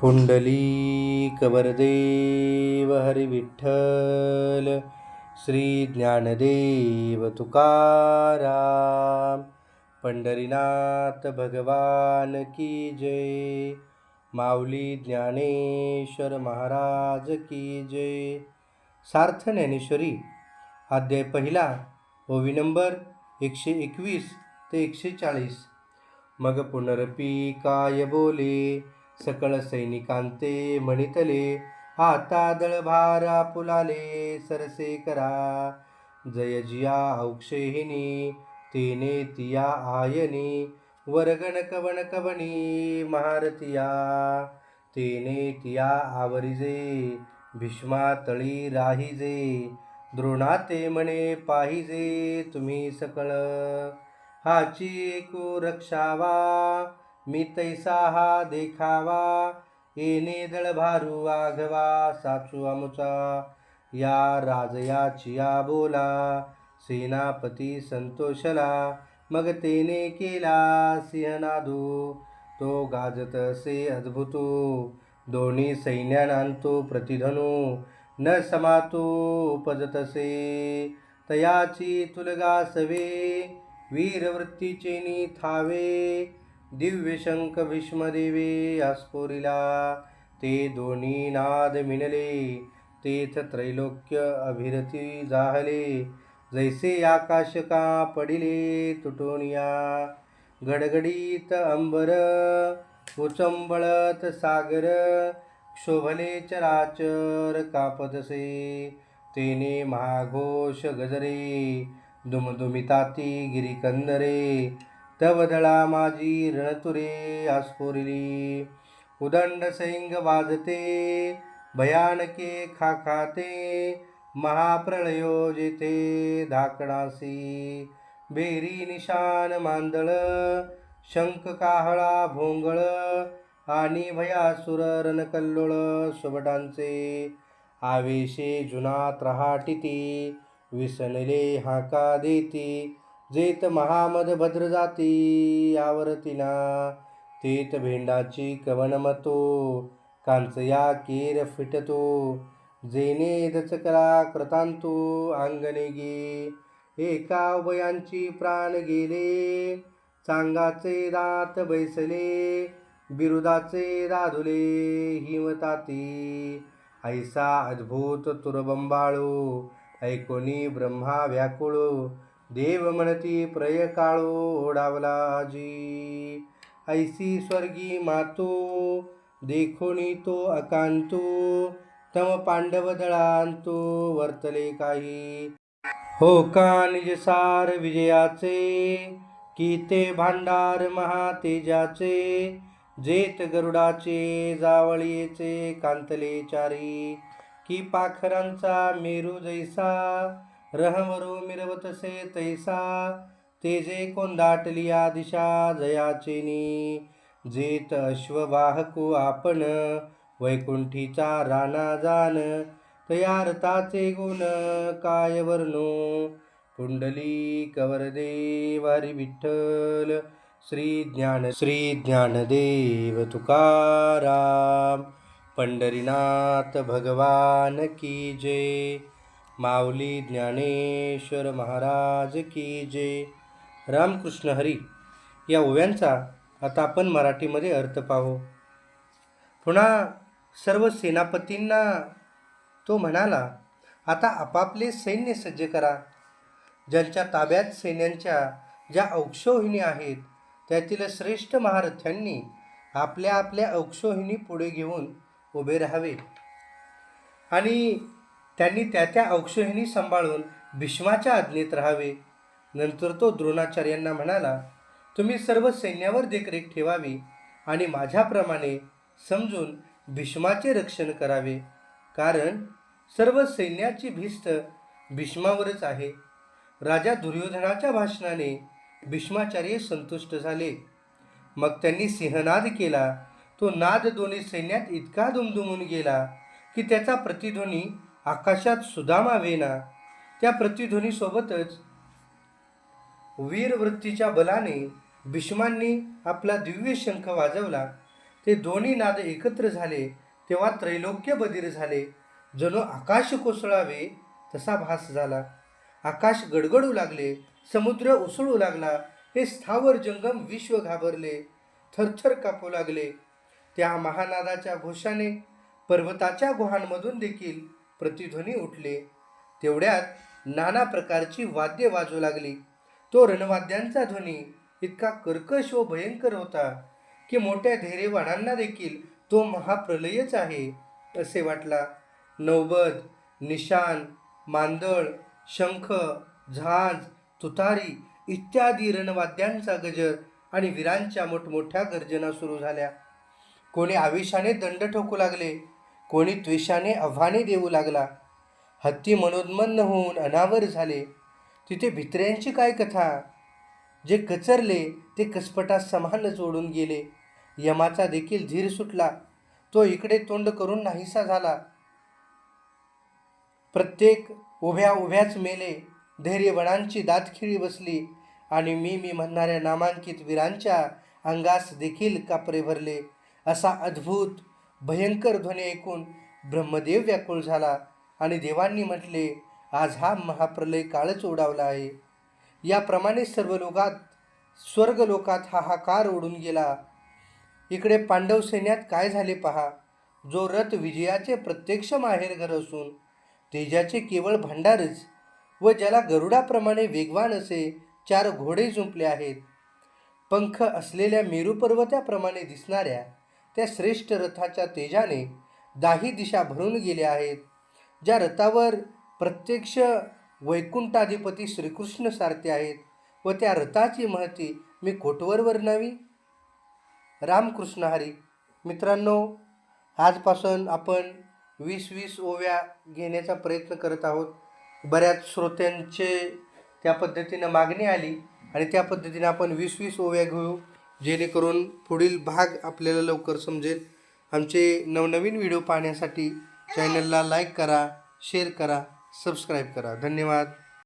पुंडलिक हरिविठ्ठल श्रीज्ञानदेव श्री ज्ञानदेव तुकाराम पंढरीनाथ भगवान की जय माऊली ज्ञानेश्वर महाराज की जय. सार्थ ज्ञानेश्वरी अध्याय पहिला ओवी नंबर एकशे एकवीस ते एकशे चाळीस. मग पुनरपी काय बोले? सकळ सैनिकांते म्हणितले आता दळभारा पुलाले सरसे करा. जय जिया औक्षेहिनी तेने तिया आयनी. वरगण कवन कवणी महारतिया. तेने तिया आवरिजे भीष्मा तळी राहिजे. द्रोणाते म्हणे पाहिजे तुम्ही सकळ. हाची एकू रक्षावा. मी तैसा हा देखावा येणे दळभारू वाघवा साचू आमुचा. या राजयाचिया बोला सेनापती संतोषला मग तेने केला सिंहनादू. तो गाजत असे अद्भुतो दोन्ही सैन्यानांतो प्रतिधनु. न समातो उपजतसे तयाची तुलगा सवे वीरवृत्तीचे थावे. दिव्य शंख भीष्मदेवे आस्फोरिला ते दोन्ही नाद मिनले तेथ त्रैलोक्य अभिरती जाहले. जैसे आकाश का पडिले तुटोनिया गडगडीत अंबर उचंबळत सागर शोभले चराचर कापतसे. तेने महाघोष गजरे दुमदुमिताती गिरिकंदरे तवदळा माझी रणतुरे आस्फोरिली. उदंड सैंग वाजते भयानके खाखाते महाप्रळयो जेथे धाकणासी बेरी निशान मांदळ शंख काहळा भोंगळ आणि भयासुर रणकल्लोळ सुबटांचे आवेशे जुना त्रहाटिती विसनले हाका देती जेत महामद भद्र जाती आवर्तिना तेत भेंडाची कवनमतो कांचया केर फिटतो जेने दचकला कृतांतो अंगणे गे एका उभयांची प्राण गेले चांगाचे दात बैसले बिरुदाचे दादुले हिमताती ऐसा अद्भुत तुरबंबाळू ऐकोनी ब्रह्मा व्याकुळो देव म्हणती प्रय काळो ओढावलाजी ऐसी स्वर्गी मातो देखोनी तो अकांतो. तम पांडव दळांतो वर्तले काही. हो का निजसार विजयाचे? की ते भांडार महातेजाचे. जेत गरुडाचे जावळीचे कांतले चारी. की पाखरांचा मेरू जैसा रहमरू मिरवतसे तैसा तेजे कोंदाटलिया दिशा जयाचेनी जेत अश्ववाहकू आपण वैकुंठीचा राणा जान। तयारताचे गुण काय वर्णू? कुंडली कवरदेव हरी विठ्ठल। श्री ज्ञान श्री ज्ञानदेव तुकाराम। पंढरीनाथ भगवान की जय। माऊली ज्ञानेश्वर महाराज की जय. रामकृष्ण हरी या ओव्यांचा आता आपण मराठीमध्ये अर्थ पाहू. पुन्हा सर्व सेनापतींना तो म्हणाला आता आपापले सैन्य सज्ज करा. ज्यांच्या ताब्यात सैन्यांच्या ज्या औक्षोहिणी आहेत त्यातील श्रेष्ठ महारथ्यांनी आपल्या आपल्या औक्षोहिणी पुढे घेऊन उभे राहावे. आणि त्यांनी त्या त्या औक्षहिणी सांभाळून भीष्माच्या आज्ञेत राहावे. नंतर तो द्रोणाचार्यांना म्हणाला तुम्ही सर्व सैन्यावर देखरेख ठेवावी आणि माझ्याप्रमाणे समजून भीष्माचे रक्षण करावे. कारण सर्व सैन्याची भिस्त भीष्मावरच आहे. राजा दुर्योधनाच्या भाषणाने भीष्माचार्य संतुष्ट झाले. मग त्यांनी सिंहनाद केला. तो नाद दोन्ही सैन्यात इतका दुमदुमून गेला की त्याचा प्रतिध्वनी आकाशात सुदामा वेना त्या प्रतिध्वनीसोबतच वीरवृत्तीच्या बलाने भीष्मांनी आपला दिव्य शंख वाजवला. ते दोन्ही नाद एकत्र झाले तेव्हा त्रैलोक्य बधीर झाले. जणू आकाश कोसळावे तसा भास झाला. आकाश गडगडू लागले समुद्र उसळू लागला हे स्थावर जंगम विश्व घाबरले थरथर कापू लागले. त्या महानादाच्या घोषाने पर्वताच्या गुहांमधून देखील प्रतिध्वनी उठले. तेवढ्यात नाना प्रकारची वाद्ये वाजू लागली. तो रणवाद्यांचा ध्वनी इतका कर्कश व भयंकर होता की मोठ्या धैर्यवानांना देखील तो महाप्रलयच आहे असे वाटला. नौबद निशान मांदळ शंख झांज तुतारी इत्यादी रणवाद्यांचा गजर आणि वीरांच्या मोठमोठ्या गर्जना सुरू झाल्या. कोणी आवेशाने दंड ठोकू लागले कोणी द्वेषाने आव्हाने देऊ लागला. हत्ती मनोन्मन्न होऊन अनावर झाले. तिथे भित्र्यांची काय कथा? जे कचरले ते कसपटा समान जोडून गेले. यमाचा देखील धीर सुटला. तो इकडे तोंड करून नाहीसा झाला. प्रत्येक उभ्या उभ्याच मेले. धैर्यवणांची दातखिळी बसली. आणि मी मी म्हणणाऱ्या नामांकित वीरांच्या अंगास देखील कापरे भरले. असा अद्भुत भयंकर ध्वनी ऐकून ब्रह्मदेव व्याकुळ झाला आणि देवांनी म्हटले आज हा महाप्रलय काळच ओढावला आहे. याप्रमाणे सर्व लोकात स्वर्ग लोकात हाहाकार ओढून गेला. इकडे पांडव सैन्यात काय झाले पहा. जो रथ विजयाचे प्रत्यक्ष माहेरघर असून तेजाचे केवळ भांडारच व ज्याला गरुडाप्रमाणे वेगवान असे चार घोडे जुंपले आहेत. पंख असलेल्या मेरू पर्वताप्रमाणे दिसणाऱ्या त्या श्रेष्ठ रथाच्या तेजाने दाही दिशा भरून गेल्या आहेत. ज्या रथावर प्रत्यक्ष वैकुंठाधिपती श्रीकृष्ण सारथे आहेत व त्या रथाची महती मी कोटवर वर्णावी? रामकृष्ण हरी मित्रांनो आजपासून आपण वीस वीस ओव्या घेण्याचा प्रयत्न करत आहोत. बऱ्याच श्रोत्यांचे त्या पद्धतीनं मागणी आली आणि त्या पद्धतीने आपण वीस वीस ओव्या घेऊ. जेणेकरून पुढील भाग आपल्याला लवकर समजेल. आमचे नवनवीन व्हिडिओ पाहण्यासाठी चॅनलला लाईक करा शेअर करा सबस्क्राईब करा. धन्यवाद.